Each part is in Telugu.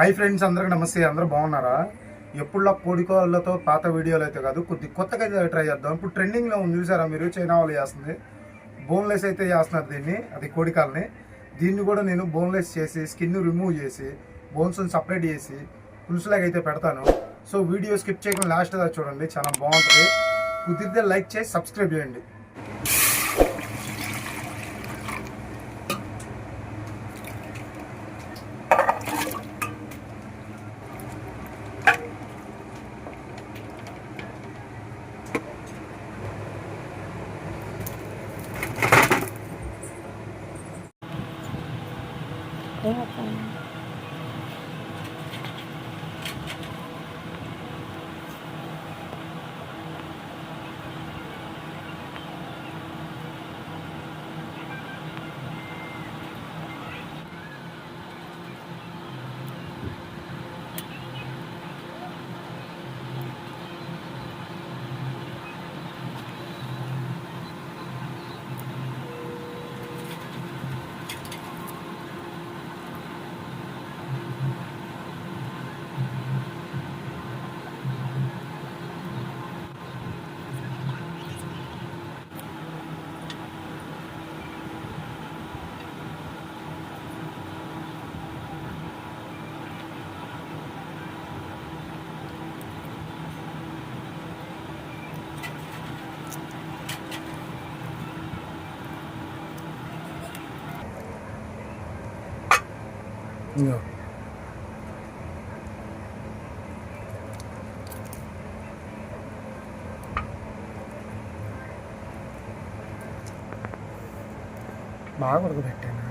హాయ్ ఫ్రెండ్స్ అందరికి నమస్తే. అందరూ బాగున్నారా? ఎప్పుడులా కోడికోళ్ళతో పాత వీడియోలు అయితే కాదు కొద్ది కొత్తగా అయితే ట్రై చేద్దాం. ఇప్పుడు ట్రెండింగ్లో ఉంది చూసారా మీరు? చైనా వాళ్ళు చేస్తుంది. బోన్లెస్ అయితే చేస్తున్నారు దీన్ని. అది కోడికాలని దీన్ని కూడా నేను బోన్లెస్ చేసి స్కిన్ రిమూవ్ చేసి బోన్స్ సపరేట్ చేసి పులుసులాగా అయితే పెడతాను. సో వీడియో స్కిప్ చేయకుండా లాస్ట్ దా చూడండి. చాలా బాగుంటుంది. కుదిరితే లైక్ చేసి సబ్స్క్రైబ్ చేయండి. ఇంకో బాగా ఉడకబెట్టాను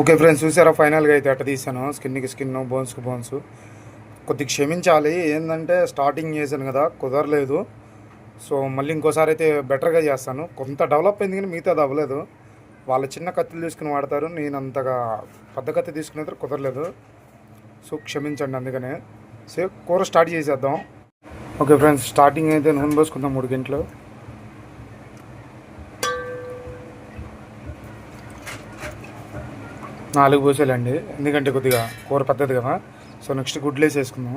ఓకే ఫ్రెండ్స్ చూసారా? ఫైనల్గా అయితే అట్ట తీసాను. స్కిన్కి స్కిన్ బోన్స్కి బోన్స్. కొద్దిగా క్షమించాలి. ఏంటంటే స్టార్టింగ్ చేశాను కదా కుదరలేదు. సో మళ్ళీ ఇంకోసారి అయితే బెటర్గా చేస్తాను. కొంత డెవలప్ అయింది కానీ మిగతాది అవ్వలేదు. వాళ్ళ చిన్న కత్తులు తీసుకుని వాడతారు. నేను అంతగా పెద్ద కత్తి తీసుకునేది కుదరలేదు. సో క్షమించండి అందుకనే. సో కూర స్టార్ట్ చేసేద్దాం. ఓకే ఫ్రెండ్స్ స్టార్టింగ్ అయితే నూనె పోసుకుందాం మూడు గంటలు. నాలుగు పోసేలండి ఎందుకంటే కొద్దిగా కూర పెద్దది కదా. సో నెక్స్ట్ గుడ్లు వేసేసుకుందాం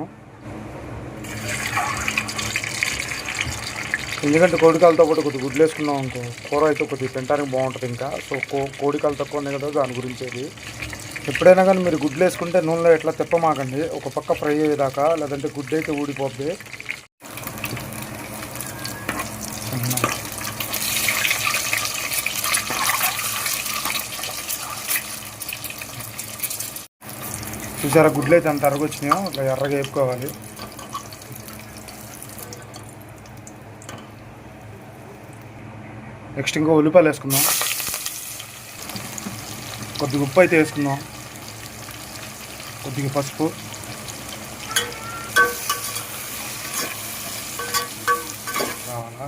ఎందుకంటే కోడికాయలతో పాటు కొద్దిగా గుడ్లు వేసుకున్నాం అనుకో కూర అయితే కొద్దిగా తినడానికి బాగుంటుంది ఇంకా. సో కో కోడికాయలు తక్కువ ఉన్నాయి కదా దాని గురించి అది. ఎప్పుడైనా కానీ మీరు గుడ్లు వేసుకుంటే నూనెలో ఎట్లా తిప్పమాకండి. ఒక పక్క ఫ్రై అయ్యేదాకా లేదంటే గుడ్డు అయితే ఊడిపోద్ది. చూసారా గుడ్లు అయితే అంత అరగొచ్చినాయో? ఇట్లా ఎర్రగా వేపుకోవాలి. నెక్స్ట్ ఇంకో ఉల్లిపాయలు వేసుకుందాం. కొద్దిగా ఉప్పు అయితే వేసుకుందాం. కొద్దిగా పసుపు. కావాలా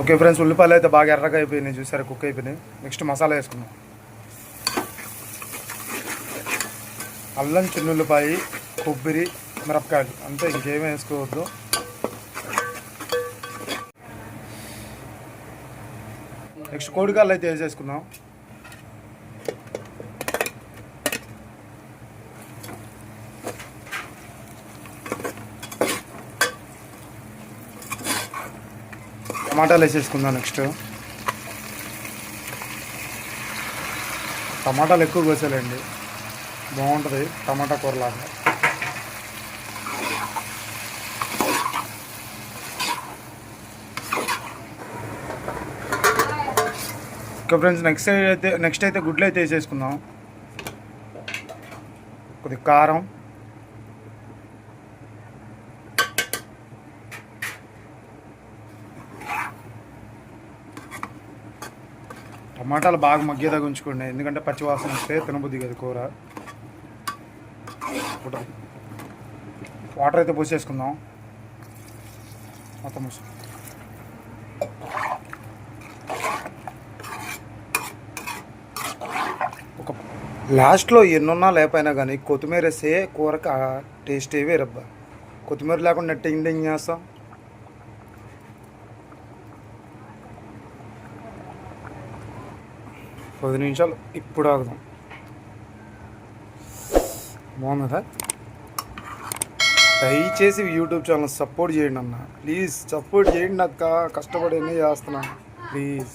ఓకే ఫ్రెండ్స్ ఉల్లిపాయలు అయితే బాగా ఎర్రగా అయిపోయినాయి. చూసారా? కుక్ అయిపోయినాయి. నెక్స్ట్ మసాలా వేసుకుందాం. అల్లం చిన్నుల్లిపాయ కొబ్బరి మిరపకాయలు. అంతే ఇంకేమీ వేసుకోవద్దు. నెక్స్ట్ కోడికాయలు అయితే వేసేసుకుందాం టమాటాలు వేసేసుకుందాం నెక్స్ట్. టమాటాలు ఎక్కువ కోసాలండి. బాగుంటుంది టమాటా కూరలాగా. ఇంకా ఫ్రెండ్స్ నెక్స్ట్ అయితే నెక్స్ట్ అయితే గుడ్లు అయితే వేసేసుకుందాం. కొద్దిగా కారం. టమాటాలు బాగా మగ్గేదాకా ఉంచుకోండి ఎందుకంటే పచ్చివాసన వస్తే తినబుద్ది కదా కూర. ఇప్పుడు వాటర్ అయితే పోసేసుకుందాం. మొత్తం పోసి ఒక లాస్ట్లో ఎన్నున్నా లేకపోయినా కానీ కొత్తిమీర వేస్తే కూరకు టేస్టే వేరబ్బా కొత్తిమీర లేకుండా టింగ్ ఏం చేస్తాం. పది నిమిషాలు ఇప్పుడు ఆగుదాం. బాగుందా దయచేసి యూట్యూబ్ ఛానల్ సపోర్ట్ చేయండి అన్న. ప్లీజ్ సపోర్ట్ చేయండి అక్క. కష్టపడి ఎన్ని చేస్తున్నా ప్లీజ్.